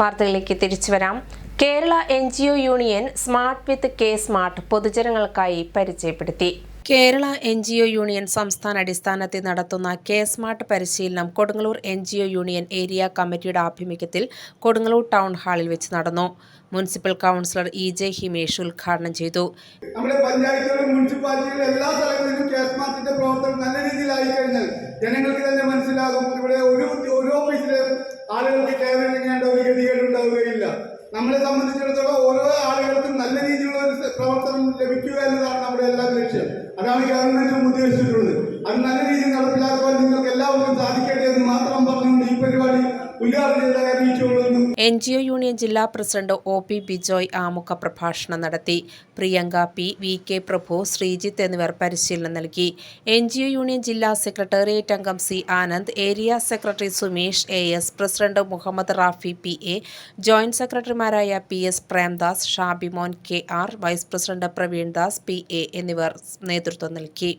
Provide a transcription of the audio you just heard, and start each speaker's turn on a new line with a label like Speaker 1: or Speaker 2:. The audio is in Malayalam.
Speaker 1: വാർത്തകളിലേക്ക് തിരിച്ചു വരാം. Kerala N G O union smart with K smart പൊതുജനങ്ങൾക്കായി പരിചയപ്പെടുത്തി. Kerala N G O union സംസ്ഥാന അടിസ്ഥാനത്തിൽ നടത്തുന്ന കെ സ്മാർട്ട് പരിശീലനം Kodungallur N G O union area കമ്മിറ്റിയുടെ ആഭിമുഖ്യത്തിൽ കൊടുങ്ങല്ലൂർ ടൗൺ ഹാളിൽ വെച്ച് നടന്നു. Municipal councillor E J Himesh ഉദ്ഘാടനം ചെയ്തു.
Speaker 2: നമ്മുടെ പഞ്ചായത്തുകളും മുനിസിപ്പാലിറ്റികളും എല്ലാ സ്ഥലങ്ങളിലും കേസ്മാർട്ടിന്റെ പ്രവർത്തനം നല്ല രീതിയിലായി കഴിഞ്ഞാൽ ജനങ്ങൾക്ക് തന്നെ മനസ്സിലാകും. ഇവിടെ ഒരു ഒരു ഓഫീസിലും ആളുകൾക്ക് കയറി ഇറങ്ങേണ്ട ഒരു ഗതികേട് ഉണ്ടാവുകയില്ല നമ്മളെ സംബന്ധിച്ചിടത്തോളം ഓരോ ആളുകൾക്കും നല്ല രീതിയിലുള്ള ഒരു പ്രവർത്തനം ലഭിക്കുക എന്നതാണ് നമ്മുടെ എല്ലാ ലക്ഷ്യം. അതാണ് ഗവൺമെന്റും ഉദ്ദേശിച്ചിട്ടുള്ളത്. അത് നല്ല രീതിയിൽ നടപ്പിലാക്കുവാൻ നിങ്ങൾക്ക് എല്ലാവർക്കും സാധിക്കട്ടെ എന്ന് മാത്രം പറഞ്ഞുകൊണ്ട് ഈ പരിപാടി
Speaker 1: എൻ ജി ഒ യൂണിയൻ ജില്ലാ പ്രസിഡന്റ് ഒ പി ബിജോയ് ആമുഖ പ്രഭാഷണം നടത്തി. Priyanka P V K Prabhu Sreejith എന്നിവർ പരിശീലനം നൽകി. എൻ ജി ഒ യൂണിയൻ ജില്ലാ സെക്രട്ടേറിയറ്റ് അംഗം C Anand area secretary Sumesh A S president Muhammad Rafi P A joint സെക്രട്ടറിമാരായ P S Premdas Shabimon K R vice president Pravindas P A എന്നിവർ നേതൃത്വം നൽകി.